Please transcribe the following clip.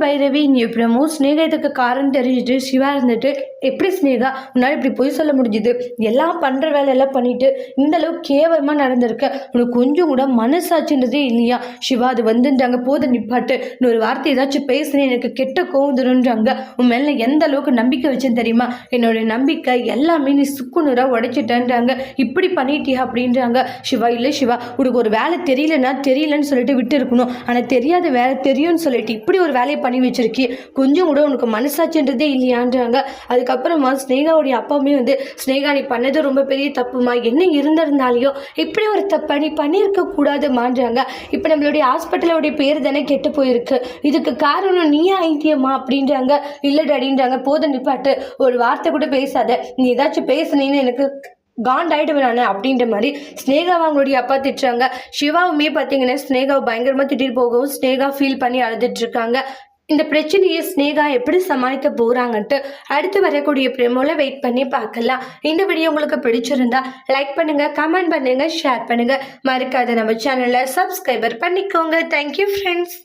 பைரவி நீ எப்படிமோ ஸ்னேகா காரணம் தெரிஞ்சுட்டு சிவா இருந்துட்டு எப்படி ஸ்னேகா உன்னால் இப்படி பொய் சொல்ல முடிஞ்சுது. எல்லாம் பண்ணுற வேலையெல்லாம் பண்ணிட்டு இந்த அளவுக்கு கேவலமாக நடந்திருக்க. உனக்கு கொஞ்சம் கூட மனசாட்சின்றதே இல்லையா? சிவா அது வந்துட்டாங்க போத நிப்பாட்டு. இன்னொரு வார்த்தை ஏதாச்சும் பேசுனேன் எனக்கு கெட்ட கோவந்துருன்றாங்க உன் மேலே எந்த அளவுக்கு நம்பிக்கை வச்சேன்னு தெரியுமா? என்னோட நம்பிக்கை எல்லாமே நீ சுக்குநூறாக உடைச்சிட்டேன்றாங்க. இப்படி பண்ணிட்டியா அப்படின்றாங்க. சிவா இல்லை சிவா உனக்கு ஒரு வேலை தெரியலன்னா தெரியலன்னு சொல்லிட்டு விட்டு இருக்கணும் ஆனால் தெரியாத வேலை தெரியும்னு சொல்லிட்டு இப்படி ஒரு வேலையை பண்ணி வச்சிருக்கி. கொஞ்சம் கூட உனக்கு மனசாட்சின்றதே இல்லையான்றாங்க. அதுக்கப்புறமா ஸ்னேகாவுடைய அப்பாவுமே வந்து ஸ்னேகா நீ பண்ணது ரொம்ப பெரிய தப்புமா? என்ன இருந்திருந்தாலையோ? இப்படி ஒரு தப்பை நீ பண்ணியிருக்க கூடாதுமான்றாங்க. இப்போ நம்மளுடைய ஹாஸ்பிட்டலோடைய பேர் தானே கெட்டு போயிருக்கு. இதுக்கு காரணம் நீ ஐத்தியமா அப்படின்றாங்க. இல்லை டடின்றாங்க. போதும் நிப்பாட்டு. ஒரு வார்த்தை கூட பேசாத. நீ ஏதாச்சும் பேசுனீன்னு எனக்கு காண்டாயிட்டு நான் அப்படின்ற மாதிரி ஸ்னேகா அவங்களுடைய அப்பா திட்டுறாங்க. சிவாவுமே பார்த்தீங்கன்னா ஸ்னேகாவை பயங்கரமாக திட்டிட்டு போகவும் ஸ்னேகா ஃபீல் பண்ணி அழுதுட்டு இருக்காங்க. இந்த பிரச்சனையை ஸ்னேகா எப்படி சமாளிக்க போகிறாங்கன்ட்டு அடுத்து வரக்கூடிய ப்ரெமோல வெயிட் பண்ணி பார்க்கலாம். இந்த வீடியோ உங்களுக்கு பிடிச்சிருந்தா லைக் பண்ணுங்க கமெண்ட் பண்ணுங்க ஷேர் பண்ணுங்க. மறக்காத நம்ம சேனலை சப்ஸ்கிரைபர் பண்ணிக்கோங்க. Thank you friends